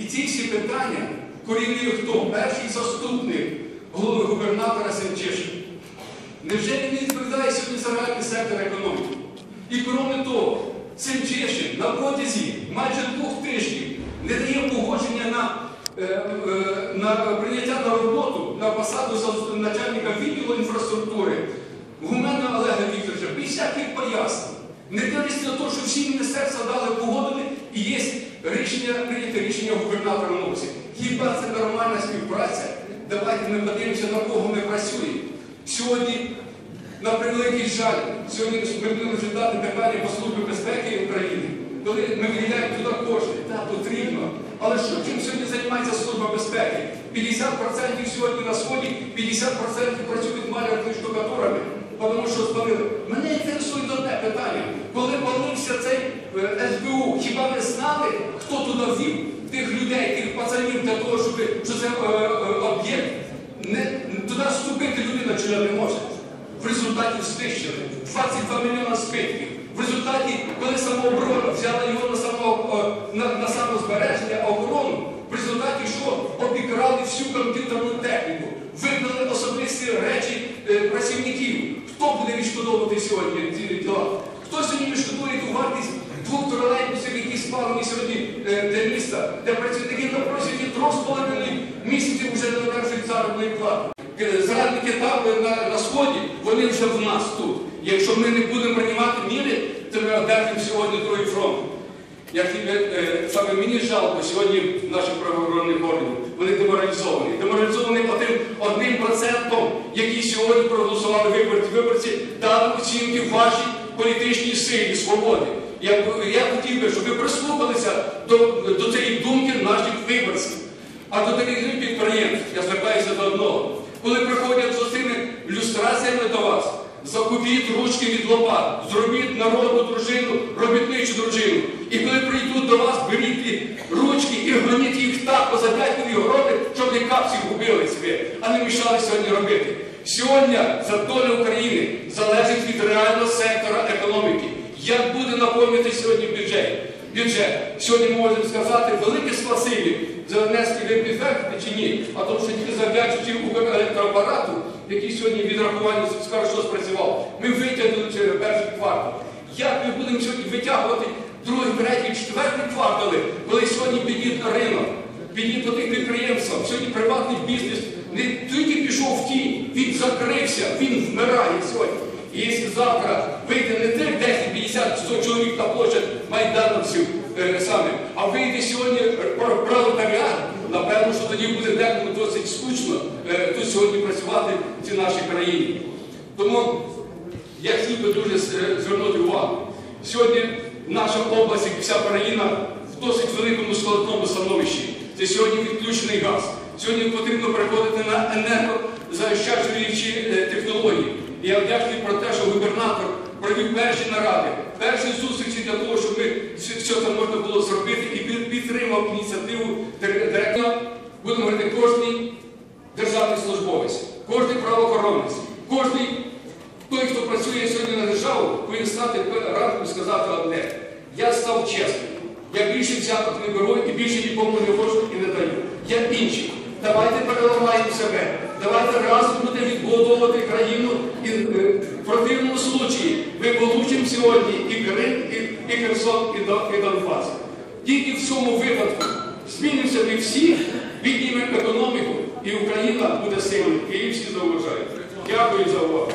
І ці всі питання корінює хто? Перший заступник голови губернатора Сенчишин. Невже він відповідає сьогодні за реальний сектор економіки? І крім того, Сенчишин на протязі майже двох тижнів не дає погодження на, е, е, на прийняття на роботу на посаду начальника відділу інфраструктури Гумена Олега Вікторовича без всяких пояснень. Не дивлячись на те, що всі міністерства дали погодили і є рішення, прийняте рішення губернатора Носі. Хіба це нормальна співпраця? Давайте ми подивимося, на кого ми працюємо. Сьогодні, на превеликий жаль, сьогодні ми будемо розглядати питання по службі безпеки України. Коли ми виділяємо туди кошти, так, потрібно. Але що чим сьогодні займається служба безпеки? 50% сьогодні на сході, 50% працюють малярними штукатурами, тому що спалили. Мене інтересує одне питання. Коли палився цей е, СБУ, хіба ви знали, хто туди ввів тих людей, тих пацанів для того, щоб що це е, е, об'єкт? Туди вступити людина чи не може. В результаті знищили 22 мільйона збитків. В результаті, коли самооборона взяла його на, само, е, на, на самозбереження, охорону, в результаті що обікрали всю комп'ютерну техніку, вигнали особисті речі е, працівників. Хто буде відшкодовувати сьогодні ці діла? Хто сьогодні відшкодує ту вартість двох тролейбусів, які спалені сьогодні е, для міста, де працівники на трьох з половиною місяців вже не одержують заробітної плати. Е, Зрадники там е, на, на сході, вони вже в нас тут. Якщо ми не будемо приймати міри, то ми одержимо сьогодні другий фронт. Як і, саме мені жалко сьогодні наших правоохоронних органів, вони деморалізовані. Деморалізовані тим одним процентом, які сьогодні проголосували виборці. Виборці дали оцінки вашій політичній силі, свободи. Я, я хотів би, щоб ви прислухалися до, до цієї думки наших виборців. А до таких підприємств я звертаюся до одного. Коли приходять з цими люстраціями до вас, закупіть ручки від лопат, зробіть народну дружину, робітничу дружину. І коли прийдуть до вас, беріть ті ручки і гоніть їх так по задяткові городи, щоб вони капці губили собі, а не мішали сьогодні робити. Сьогодні за долю України залежить від реального сектора економіки. Як буде наповнити сьогодні бюджет? Бюджет. Сьогодні ми можемо сказати велике спасибі за внески ви підтвердите чи ні, а тому що тільки завдячуючи електроапарату, який сьогодні відрахування хорошо спрацював, ми витягнули через перший квартал. Як ми будемо сьогодні витягувати другий, третій, четвертий квартали, коли сьогодні підійде на ринок, підійде до тих підприємств, сьогодні приватний бізнес не пішов в тінь, він закрився, він вмирає сьогодні. І якщо завтра вийде не тих 10, 50, 100 чоловік на площадь майдановців е, саме, а вийде сьогодні пр- пролетаріат, напевно, що тоді буде декому досить скучно е, тут сьогодні працювати в цій нашій країні. Тому я хотів би дуже е, звернути увагу. Сьогодні наша область, як вся країна, в досить великому складному становищі. Це сьогодні відключений газ. Сьогодні потрібно переходити на енергозаощаджуючі е, технології. І я вдячний про те, що губернатор провів перші наради, перші зустрічі для того, щоб ми все це можна було зробити і під- підтримав ініціативу директора. Будемо говорити, кожний державний службовець, кожний правоохоронець, кожний той, хто працює сьогодні на державу, повинен стати ранком і сказати одне. Я став чесним. Я більше взяток не беру і більше нікому не можу і не даю. Я інший. Давайте переламаємо себе. Давайте відбудовувати країну і е, в противному случаї ми получимо сьогодні і Крим, і, і Херсон, і, і Донбас. Тільки в цьому випадку змінимося ми всі, віднімемо економіку, і Україна буде сильною. Київські зауважають. Дякую за увагу.